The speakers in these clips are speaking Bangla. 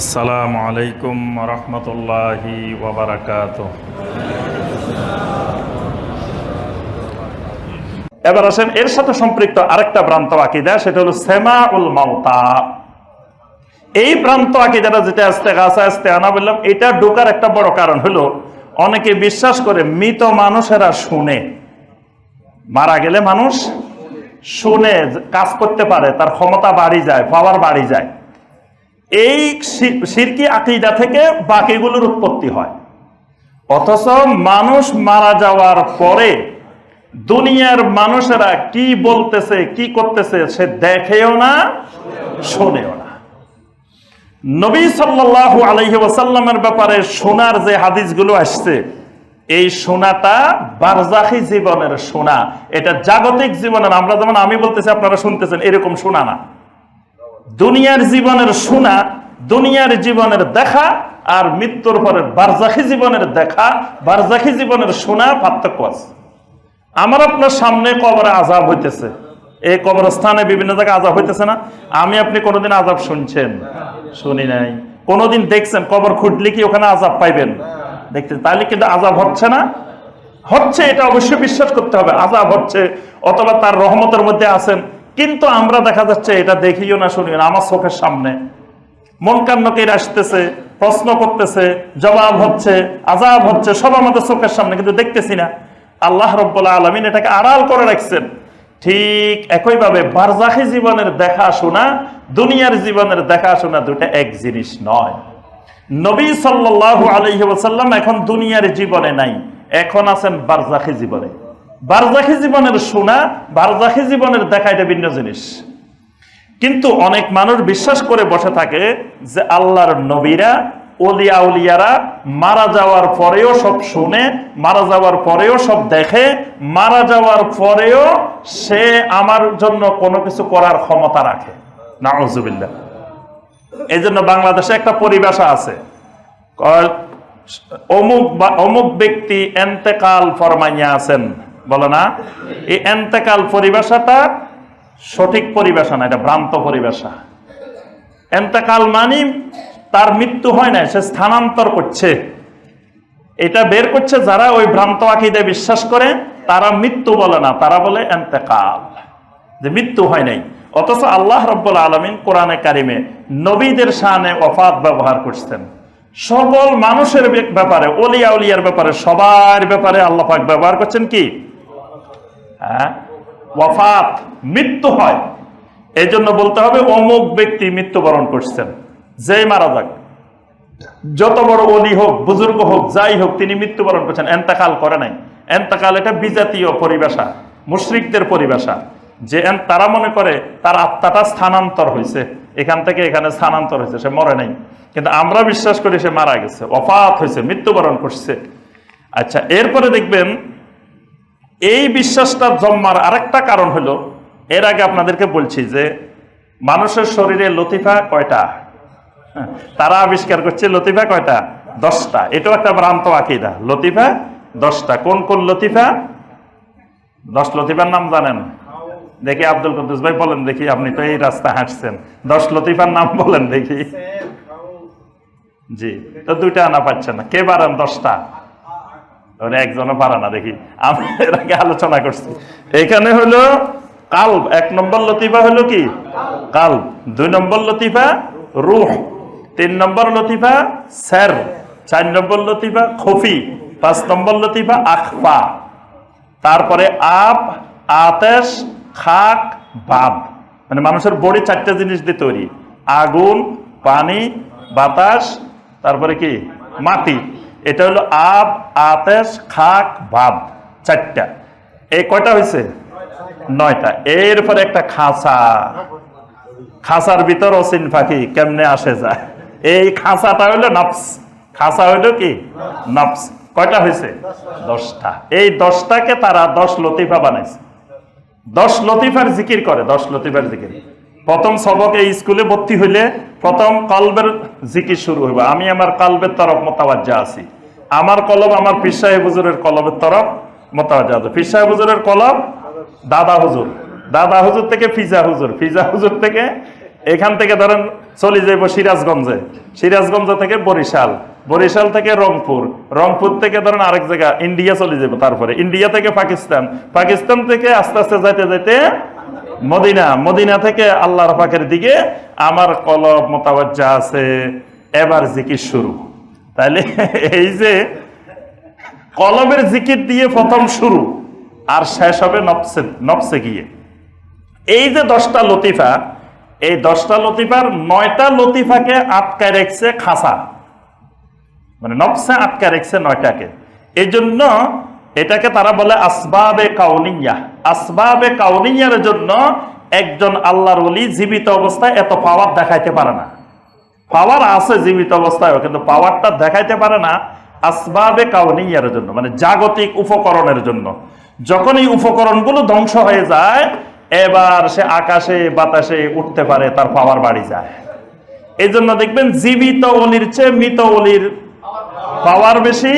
আসসালামু আলাইকুম রহমতুল্লাহি ওবরাকাত এবার আসেন এর সাথে সম্পৃক্ত আরেকটা ভ্রান্ত আকিদা, সেটা হলো সেমা উল মাউতা। এই ভ্রান্ত আকিদাটা যেটা আস্তে গাছা আস্তে আনা বললাম, এটা ঢোকার একটা বড় কারণ হলো, অনেকে বিশ্বাস করে মৃত মানুষেরা শুনে। মারা গেলে মানুষ শুনে, কাজ করতে পারে, তার ক্ষমতা বাড়ি যায় পাওয়ার বাড়ি যায়। এই শিরকি আকিদা থেকে বাকিগুলোর উৎপত্তি হয়। অথচ মানুষ মারা যাওয়ার পরে দুনিয়ার মানুষেরা কি বলতেছে, কি করতেছে সে দেখেও না, শোনেও না। নবী আলাইহি ওয়াসাল্লামের ব্যাপারে শোনার যে হাদিসগুলো আসছে, এই শোনাটা বারজাখি জীবনের শোনা এটা জাগতিক জীবনের, আমরা যেমন আমি বলতেছি, আপনারা শুনতেছেন, এরকম শোনা না। দুনিয়ার জীবনের শোনা, দুনিয়ার জীবনের দেখা আর মৃত্যুর পরে বারজাখি জীবনের দেখা, বারজাখি জীবনের শোনা পার্থক্য আছে। আমার আপনার সামনে কবরে আজাব হইতেছে। এই কবরস্থানে বিভিন্ন জায়গায় আজাব হইতেছে না। আমি আপনি কোনোদিন আজাব শুনছেন? শুনি নাই। কোনোদিন দেখছেন? কবর খুঁটলে কি ওখানে আজাব পাইবেন? দেখতে তাহলে কিন্তু আজাব হচ্ছে না। হচ্ছে, এটা অবশ্যই বিশ্বাস করতে হবে। আজাব হচ্ছে, অথবা তার রহমতের মধ্যে আছেন। কিন্তু আমরা দেখা যাচ্ছে এটা দেখিও না, শুনিও না, আমার চোখের সামনে। মন কান্নকের আসতেছে, প্রশ্ন করতেছে, জবাব হচ্ছে, আজাব হচ্ছে, সব আমাদের চোখের সামনে, কিন্তু দেখতেছি না। আল্লাহ রব্বুল্লাহ আলমিন এটাকে আড়াল করে রাখছেন। ঠিক একইভাবে বারজাখি জীবনের দেখা শোনা, দুনিয়ার জীবনের দেখা শোনা দুটা এক জিনিস নয়। নবী সাল্লাল্লাহু আলাইহি এখন দুনিয়ার জীবনে নাই, এখন আছেন বারজাখি জীবনে। বারজাখি জীবনের শোনা, বারজাখি জীবনের দেখা এটা ভিন্ন জিনিস। কিন্তু অনেক মানুষ বিশ্বাস করে বসে থাকে যে আল্লাহর নবীরা অলিয়া উলিয়ারা মারা যাওয়ার পরেও সব শুনে, মারা যাওয়ার পরেও সব দেখে, মারা যাওয়ার পরেও সে আমার জন্য কোনো কিছু করার ক্ষমতা রাখে। নাউজুবিল্লাহ। এই জন্য বাংলাদেশে একটা পরিভাষা আছে অমুক বা অমুক ব্যক্তি এন্তেকাল ফরমাইয়া আছেন। বলে না? এই এন্তেকাল পরিভাষাটা সঠিক পরিভাষা না, এটা ভ্রান্ত পরিভাষা এন্তেকাল মানি তার মৃত্যু হয় না সে স্থানান্তর করছে। এটা বের করছে যারা ওই ভ্রান্ত আকিদে বিশ্বাস করে, তারা মৃত্যু বলে না, তারা বলে এন্তেকাল। যে মৃত্যু হয় নাই। অথচ আল্লাহ রব্বুল আলমিন কোরআনে কারিমে নবীদের শানে অফাত ব্যবহার করছেন। সকল মানুষের ব্যাপারে, অলিয়া উলিয়ার ব্যাপারে, সবার ব্যাপারে আল্লাহ পাক ব্যবহার করছেন কি? ওয়াফাত, মৃত্যু হয়। এই জন্য বলতে হবে অমুক ব্যক্তি মৃত্যুবরণ করছেন। যে মারা যাক, যত বড় অলি হোক, বুজুর্গ হোক, যাই হোক, তিনি মৃত্যুবরণ করছেন। এন্তাকাল করে নাই। এন্তাকাল এটা বিজাতীয় পরিভাষা মুশরিকদের পরিভাষা যে তারা মনে করে তার আত্মাটা স্থানান্তর হয়েছে এখান থেকে এখানে স্থানান্তর হয়েছে সে মরে নাই। কিন্তু আমরা বিশ্বাস করি সে মারা গেছে। অফাত হয়েছে মৃত্যুবরণ করছে। আচ্ছা এরপরে দেখবেন এই বিশ্বাসটা জন্মার আরেকটা কারণ হলো এর আগে আপনাদেরকে বলছি যে মানুষের শরীরে লতিফা কয়টা? হ্যাঁ, তারা আবিষ্কার করছে লতিফা কয়টা? দশটা। এটাও একটা ভ্রান্ত আকিদা। লতিফা দশটা। কোন কোন লতিফা? দশ লতিফার নাম জানেন? দেখি আব্দুল কুদ্দুস ভাই বলেন দেখি আপনি তো এই রাস্তা হাঁটছেন। দশ লতিফার নাম বলেন দেখি। জি তো দুইটা আনা পাচ্ছেন না। কে পারেন দশটা? ওরা একজনও পারে না দেখি। আমি এর আগে আলোচনা করছি। এখানে হলো কাল্ব, এক নম্বর লতিফা হলো কি? কাল্ব। দুই নম্বর লতিফা রুহ, তিন নম্বর লতিফা স্যার, চার নম্বর লতিফা খফি, পাঁচ নম্বর লতিফা আখফা। তারপরে আপ আতেশ, খাক, বাদ। মানে মানুষের বডি চারটা জিনিস দিয়ে তৈরি। আগুন, পানি, বাতাস, তারপরে কি? মাটি। এটা হলো আব আতেশ খাক বাদ চারটা। এই কয়টা হয়েছে নয়টা। এরপরে একটা খাঁচা। খাঁচার ভিতর অসিন পাখি কেমনে আসে যায়? এই খাঁচাটা হলো নফস। খাঁচা হইল কি? নফস। কয়টা হয়েছে দশটা। এই দশটাকে তারা দশ লতিফা বানাইছে। দশ লতিফার জিকির করে, দশ লতিফার জিকির। প্রথম সবক এই স্কুলে ভর্তি হইলে প্রথম কলবের জিকির শুরু হইব। আমি আমার কলবের তরফ মোতাবাজ্জা আছি। আমার কলব আমার পীর সাহেব হুজুরের কলবের তরফ মোতাবাজ্জা আছে। পীর সাহেব হুজুরের কলব দাদা হুজুর। দাদা হুজুর থেকে ফিজা হুজুর। ফিজা হুজুর থেকে এখান থেকে ধরেন চলে যাইব সিরাজগঞ্জে। সিরাজগঞ্জ থেকে বরিশাল। বরিশাল থেকে রংপুর। রংপুর থেকে ধরেন আরেক জায়গা, ইন্ডিয়া চলে যাব তারপরে। ইন্ডিয়া থেকে পাকিস্তান। পাকিস্তান থেকে আস্তে আস্তে যাইতে যাইতে মদিনা মদিনা থেকে আল্লাহর পাকের দিকে আমার কলব মোতাবজ্জা আছে। এবার জিকির শুরু। তাইলে এই যে কলমের জিকির দিয়ে প্রথম শুরু, আর শেষ হবে নফসে নফসে গিয়ে। এই যে দশটা লতিফা, এই দশটা লতিফার নয়টা লতিফাকে আটকায় রেখছে খাসা। মানে নফসে আটকায় রেখছে নয়টাকে। এই জন্য এটাকে তারা বলে আসবাবে কাউনিয়া। আসবাবে কাউনিয়ার জন্য একজন আল্লাহর ওলি জীবিত অবস্থায় এত পাওয়ার দেখাইতে পারে না। পাওয়ার আছে জীবিত অবস্থায় কিন্তু পাওয়ারটা দেখাইতে পারে না আসবাবে কাউনিয়ার জন্য মানে জাগতিক উপকরণের জন্য। যখন এই উপকরণগুলো ধ্বংস হয়ে যায়, এবার সে আকাশে, বাতাসে উঠতে পারে, তার পাওয়ার বাড়ি যায়। এই জন্য দেখবেন জীবিত অলির চেয়ে মৃত অলির পাওয়ার বেশি।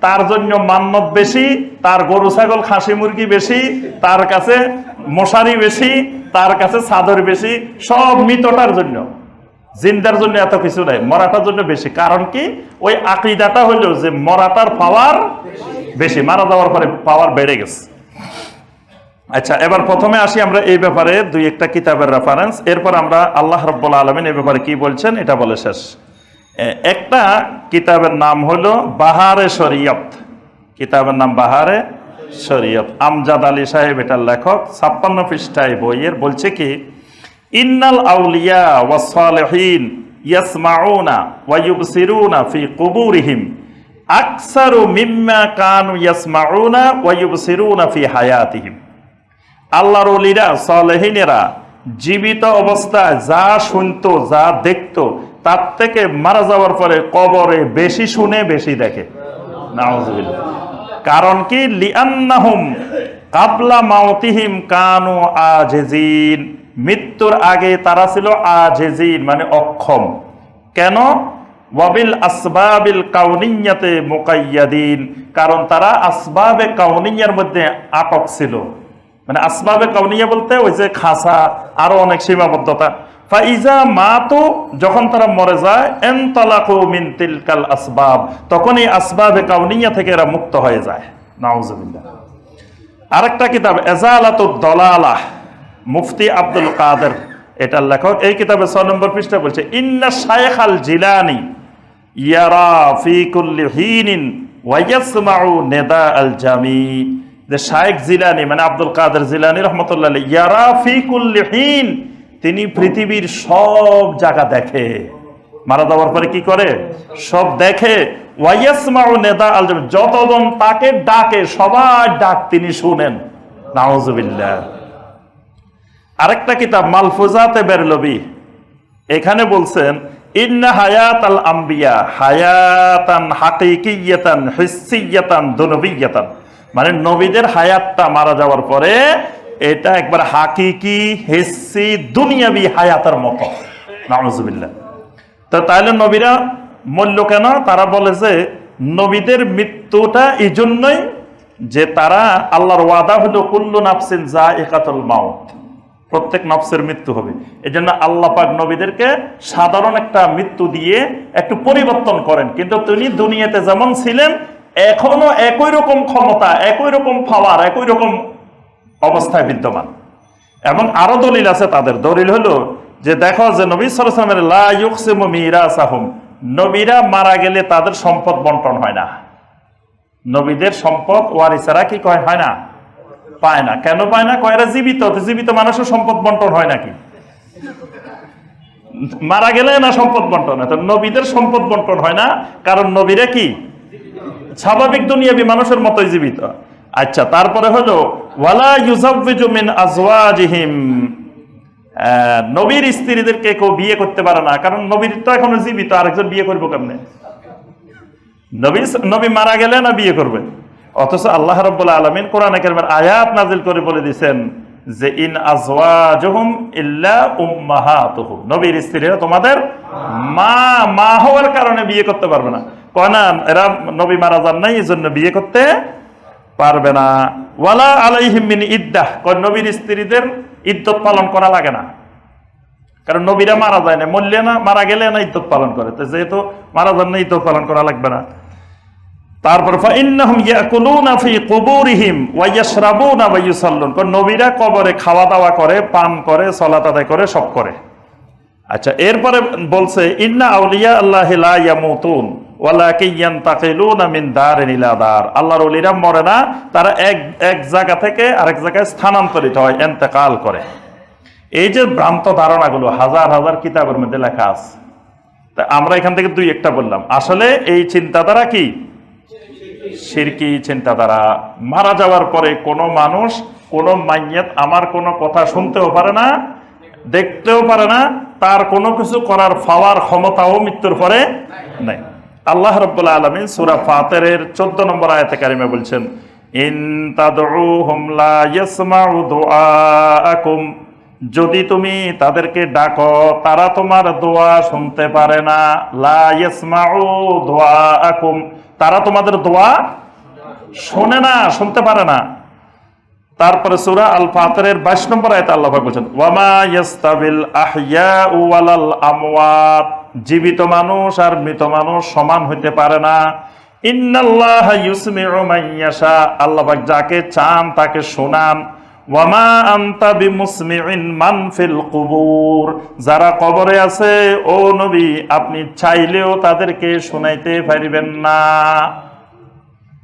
তার জন্য মান্নত বেশি, তার গরু, ছাগল, খাসি, মুরগি বেশি, তার কাছে মশারি বেশি, তার কাছে চাদর বেশি, সব মৃতটার জন্য। জিন্দার জন্য এত কিছু নাই, মরাটার জন্য বেশি। কারণ কি? ওই আকিদাটা হইল যে মরাটার পাওয়ার বেশি, মারা যাওয়ার পরে পাওয়ার বেড়ে গেছে। আচ্ছা এবার প্রথমে আসি আমরা এই ব্যাপারে দুই একটা কিতাবের রেফারেন্স এরপর আমরা আল্লাহ রব্বুল আলমিন এই ব্যাপারে কি বলছেন, এটা বলে শেষ। এ- একটা কিতাবের নাম হলো বাহারে শরীয়ত। কিতাবের নাম বাহারে শরীয়ত। আমজাদ আলী সাহেব এটার লেখক, ছাপ্পান্ন পৃষ্ঠায় বইয়ের, বলছে কি, ইন্নাল আউলিয়া ওয়াসলিহীন ইয়াসমাউনা ওয়া ইউবসিরুনা ফি কুবুরিহিম। আকসারু মিম্মা কানু ইয়াসমাউনা ওয়া ইউবসিরুনা ফি হায়াতিহিম। আল্লাহর অলিরা সালেহিনেরা জীবিত অবস্থায় যা শুনতো, যা দেখতো তার থেকে মারা যাওয়ার পরে কবরে বেশি শুনে বেশি দেখে। কারণ কি? লিআন্নাহুম কাবলা মাউতিহিম কানু আজেজিন। মৃত্যুর আগে তারা ছিল আজেজিন মানে অক্ষম। কেন? ওয়াবিল আসবাবিল কাউনিয়াতে মুকাইয়াদিন। কারণ তারা আসবাবে কাউনিয়ার মধ্যে আটক ছিল। মানে আসবাবে কাউনিয়া বলতে ওই যে খাসা আরও অনেক সীমাবদ্ধতা। ফাইজা মা তো যখন তারা মরে যায় এন তলাকু মিন তিলকাল আসবাব তখন এই আসবাবে কাউনিয়া থেকে এরা মুক্ত হয়ে যায়। নাউজুবিল্লাহ। আরেকটা কিতাব, এজালাতুদ দলালাহ, মুফতি আব্দুল কাদের, এটার লেখক, এই কিতাবে ছয় নম্বর পৃষ্ঠা বলছে, ইন্না শায়েখ আল জিলানি ইয়ারা ফি কুল্লি হিনিন ওয়াইয়াসমাউ নেদা আল জামি। যে শায়েখ জিলানি মানে আব্দুল কাদের জিলানি রহমতুল্লাহ ইয়ারা ফি কুল্লি হিন তিনি পৃথিবীর সব জায়গা দেখে। মারা যাওয়ার পরে কি করে? সব দেখে। যতজন তাকে ডাকে, সবার ডাক তিনি শুনেন। নাউজুবিল্লাহ। আরেকটা কিতাব, মালফুজাতে বেরলবি। এখানে বলছেন, ইন্না হায়াত আল আম্বিয়া, হায়াতান মানে নবীদের হায়াতটা মারা যাওয়ার পরে এটা একবার হাকিকি হিসি দুনিয়াবি হায়াতের মতো। নাউজুবিল্লাহ। তো তাহলে নবীরা মূল্য কেন? তারা বলে যে, নবীদের মৃত্যুটা এই জন্যই যে তারা আল্লাহর ওয়াদা হলো, কুল্লু নাফসিন যা একাতল মাউত। প্রত্যেক নফসের মৃত্যু হবে। এই জন্য আল্লাহ পাক নবীদেরকে সাধারণ একটা মৃত্যু দিয়ে একটু পরিবর্তন করেন। কিন্তু তিনি দুনিয়াতে যেমন ছিলেন, এখনও একই রকম ক্ষমতা, একই রকম পাওয়ার একই রকম অবস্থায় বিদ্যমান। এবং আরও দলিল আছে তাদের। দলিল হলো যে দেখো যে নবী সরসামের লাহুম নবীরা মারা গেলে তাদের সম্পদ বন্টন হয় না। নবীদের সম্পদ ওয়ারিসারা কি কয়? হয় না। পায় না। কেন পায় না? কয়রা জীবিত। জীবিত মানুষের সম্পদ বন্টন হয় নাকি? মারা গেলে না সম্পদ বন্টন হয়। নবীদের সম্পদ বন্টন হয় না। কারণ নবীরা কি? স্বাভাবিক দুনিয়াবি মানুষের মতোই জীবিত। আচ্ছা তারপরে হলো, ওয়ালা নবীর স্ত্রীদেরকে কেউ বিয়ে করতে পারে না, কারণ নবীর তো এখনও জীবিত, আরেকজন বিয়ে করব কেমনে? নবী নবী মারা গেলে না বিয়ে করবে? অথচ আল্লাহ রব্বুল আলমিন কোরআন কেরমের আয়াত নাজিল করে বলে দিছেন যে, ইন আজওয়াজুহুম ইল্লা উম্মাহাতুহুম নবীর স্ত্রীরা তোমাদের মা মা হওয়ার কারণে বিয়ে করতে পারবে না। কয় না, এরা নবী মারা যান নাই এই জন্য বিয়ে করতে পারবে না। ওয়ালা আলাইহিম মিন ইদ্দাহ, কয় নবীর স্ত্রীদের ইদ্যত পালন করা লাগে না। কারণ নবীরা মারা যায় না, মরলে না, মারা গেলে না ইদ্যত পালন করে। তো যেহেতু মারা যান না ইদ্যত পালন করা লাগবে না। তারপর নবীরা কবরে খাওয়া দাওয়া করে, পান করে, সালাত আদায় করে, সব করে। আচ্ছা এরপরে বলছে, ইন্না আউলিয়া আল্লাহ ইয়ামুতুন। দার। মরে না, তারা এক এক জায়গা থেকে আরেক জায়গায় স্থানান্তরিত হয় করে। এই যে ভ্রান্ত ধারণাগুলো, হাজার হাজার কিতাবের মধ্যে লেখা তা আমরা এখান থেকে দুই একটা বললাম। আসলে এই চিন্তাধারা কি? সিরকি চিন্তাধারা। মারা যাওয়ার পরে কোনো মানুষ, কোনো মাইয়াত আমার কোনো কথা শুনতেও পারে না, দেখতেও পারে না, তার কোনো কিছু করার ফাওয়ার ক্ষমতাও মৃত্যুর পরে নাই। আল্লাহ রব্বুল্লাহ আলমিন সুরা ফাতের চোদ্দ নম্বর আয়াতে কারিমে বলছেন যদি তুমি তাদেরকে ডাকো, তারা তোমার দোয়া শুনতে পারে না। ইয়াসমাউ দুআআকুম, তারা তোমাদের দোয়া শোনে না, শুনতে পারে না। তারপরে সুরা আল ফাতরের 22 নম্বর আয়াতে আল্লাহ বলছেন, ওয়ামা ইয়াস্তাবিল আহইয়াউ ওয়ালাল আমওয়াত জীবিত মানুষ আর মৃত মানুষ সমান হইতে পারে না। ইন্নাল্লাহ ইউসমিউ মান ইয়াশা আল্লাহ পাক যাকে চান তাকে শোনান। ওয়ামা আনতা বিমুসমিউন মান ফিল কুবুর যারা কবরে আছে, ও নবী, আপনি চাইলেও তাদেরকে শোনাইতে পারিবেন না।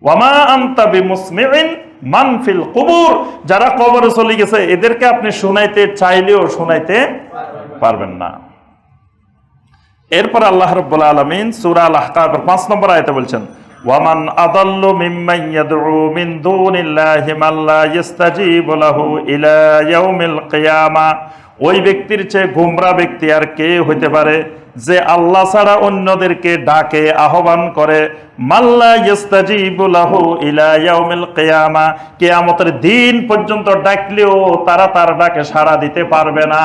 ওয়ামা আনতা বিমুসমিউন মান ফিল কুবুর। যারা কবরে চলে গেছে, এদেরকে আপনি শোনাইতে চাইলেও শোনাইতে পারবেন না। এরপর আল্লাহ রাব্বুল আলামিন সূরা আল আহকাবের 5 নম্বর আয়াতে বলছেন, ওয়ামান আদাল্লু মিম্মান ইয়াদউ মিন দুনিল্লাহি মান লা ইস্তাজিবু লাহু ইলা ইয়াউমিল কিয়ামা। ওই ব্যক্তির চেয়ে গোমরা ব্যক্তি আর কে হইতে পারে? যে আল্লাহ ছাড়া অন্যদেরকে ডাকে, আহ্বান করে কিয়ামা কিয়ামতের দিন পর্যন্ত ডাকলেও তারা তার ডাকে সাড়া দিতে পারবে না।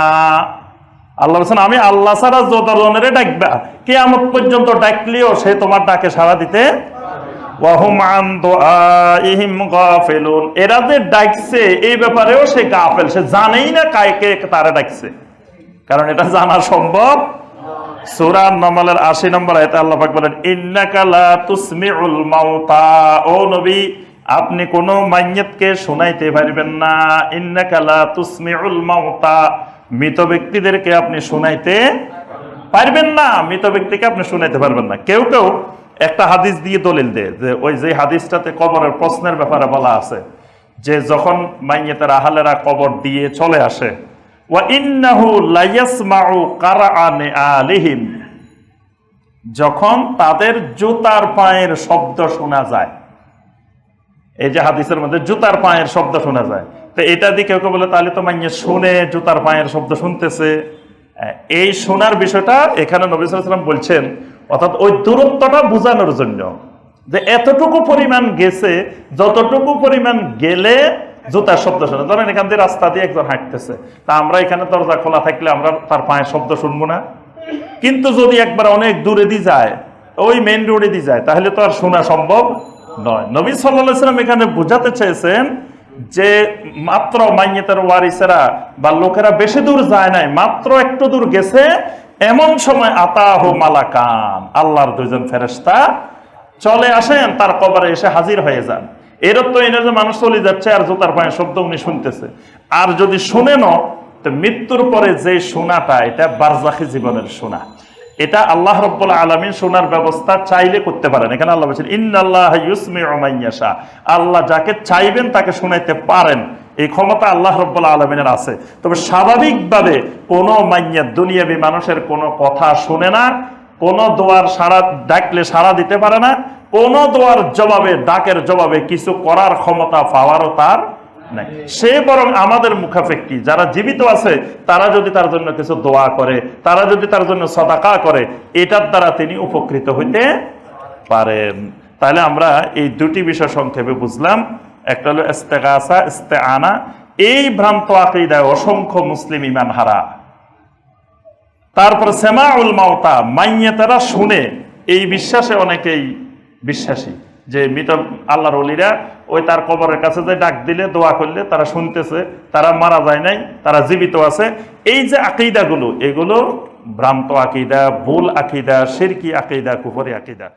আল্লাহ বলছেন, আমি আল্লাহ ছাড়া জনের ডাকবা, কেয়ামত পর্যন্ত ডাকলেও সে তোমার ডাকে সাড়া দিতে এরা যে ডাকছে, এই ব্যাপারেও সে গাফেল। সে জানেই না কাকে তারা ডাকছে। কারণ এটা জানা সম্ভব সূরা নমলের 80 নম্বর আয়াতে আল্লাহ পাক বলেন, ইন্নাকা লা তুসমিউল মাউতা। ও নবী, আপনি কোন মাইয়াতকে শোনাইতে পারবেন না। ইন্নাকালা তুসমিউল মাউতা। মৃত ব্যক্তিদেরকে আপনি শোনাইতে পারবেন না। মৃত ব্যক্তিকে আপনি শোনাইতে পারবেন না। কেউ কেউ একটা হাদিস দিয়ে দলিল দেয় যে, ওই যে হাদিসটাতে কবরের প্রশ্নের ব্যাপারে বলা আছে, যে যখন মাইয়েতের আহালেরা কবর দিয়ে চলে আসে যখন তাদের জুতার পায়ের শব্দ শোনা যায়। এই যে হাদিসের মধ্যে জুতার পায়ের শব্দ শোনা যায়। তো এটা দিয়ে কেউ কেউ বলে, তাহলে তো মাইয়ে শুনে জুতার পায়ের শব্দ শুনতেছে। এই শোনার বিষয়টা এখানে নবী বলছেন, অর্থাৎ ওই দূরত্বটা বোঝানোর জন্য যে এতটুকু পরিমাণ গেছে, যতটুকু পরিমাণ গেলে জুতার শব্দ শোনা। ধরেন এখান দিয়ে রাস্তা দিয়ে একজন হাঁটতেছে। তা আমরা এখানে দরজা খোলা থাকলে আমরা তার পায়ের শব্দ শুনব না? কিন্তু যদি একবার অনেক দূরে দিয়ে যায়, ওই মেন রোডে দিয়ে যায়, তাহলে তো আর শোনা সম্ভব নয়। নবী সাল্লাম এখানে বোঝাতে চেয়েছেন যে মাত্র মাইয়েতের ওয়ারিসেরা বা লোকেরা বেশি দূর যায় নাই, মাত্র একটু দূর গেছে, এমন সময় আতাহ মালাকান, আল্লাহর দুইজন ফেরেস্তা চলে আসেন, তার কবরে এসে হাজির হয়ে যান। এর তো এনে যে মানুষ চলে যাচ্ছে আর জুতার পায়ে শব্দ উনি শুনতেছে। আর যদি শুনেন তো মৃত্যুর পরে যে শোনাটা এটা বারজাখি জীবনের শোনা এটা আল্লাহ রব্বুল আলমিন শোনার ব্যবস্থা চাইলে করতে পারেন। এখানে আল্লাহ বলছেন, ইন্নাল্লাহ ইউসমি ওমাইয়াশা আল্লাহ যাকে চাইবেন তাকে শোনাইতে পারেন। এই ক্ষমতা আল্লাহ রব্বুল আলমিনের আছে। তবে স্বাভাবিকভাবে কোনো মাইয়া, দুনিয়াবী মানুষের কোনো কথা শুনে না। কোন দোয়ার সাড়া ডাকলে সাড়া দিতে পারে না, কোন দোয়ার জবাবে, ডাকের জবাবে কিছু করার ক্ষমতা, পাওয়ারও তার নাই। সে বরং আমাদের মুখাফেক্কি যারা জীবিত আছে, তারা যদি তার জন্য কিছু দোয়া করে, তারা যদি তার জন্য সদাকা করে, এটার দ্বারা তিনি উপকৃত হইতে পারেন। তাহলে আমরা এই দুটি বিষয় সংক্ষেপে বুঝলাম। একটা হলো ইস্তেআনা। এই ভ্রান্ত আকিদায় অসংখ্য মুসলিম ইমান হারা তারপর সেমাউল মাওতা মাইয়ে তারা শুনে। এই বিশ্বাসে অনেকেই বিশ্বাসী যে মৃত আল্লাহর অলিরা ওই তার কবরের কাছে যে ডাক দিলে, দোয়া করলে, তারা শুনতেছে, তারা মারা যায় নাই, তারা জীবিত আছে। এই যে আকিদাগুলো, এগুলো ভ্রান্ত আকিদা, ভুল আকিদা, সিরকি আকিদা, কুফরি আকিদা।